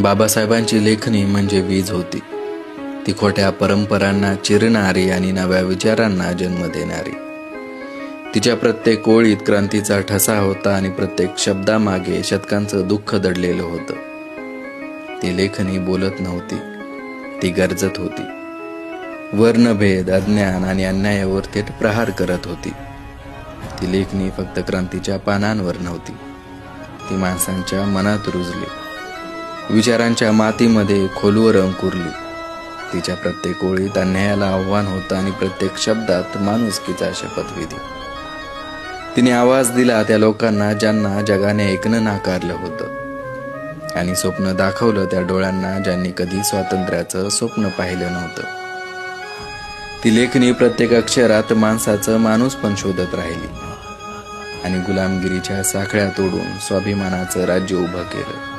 बाबासाहेबांची लेखणी म्हणजे वीज होती. ती खोट्या परंपरांना चिरणारी आणि नव्या विचारांना जन्म देणारी. तिच्या प्रत्येक ओळीत क्रांतीचा ठसा होता आणि प्रत्येक शब्दामागे शतकांचं दुःख दडलेलं होतं. ती लेखणी बोलत नव्हती. ती गरजत होती. वर्णभेद अज्ञान आणि अन्यायावर थेट प्रहार करत होती. ती लेखणी फक्त क्रांतीच्या पानांवर नव्हती. ती माणसांच्या मनात रुजली. विचारांच्या मातीमध्ये खोलवर अंकुरली. तिच्या प्रत्येक ओळीत अन्यायाला आव्हान होतं आणि प्रत्येक शब्दात माणुसकीचा शपथविधी तिने आवाज दिला त्या लोकांना ज्यांना जगाने ऐकणं नाकारलं होतं. आणि स्वप्न दाखवलं त्या डोळ्यांना ज्यांनी कधी स्वातंत्र्याचं स्वप्न पाहिलं नव्हतं. ती लेखणी प्रत्येक अक्षरात माणसाचं माणूस पण शोधत राहिली. आणि गुलामगिरीच्या साखळ्या तोडून स्वाभिमानाचं राज्य उभं केलं.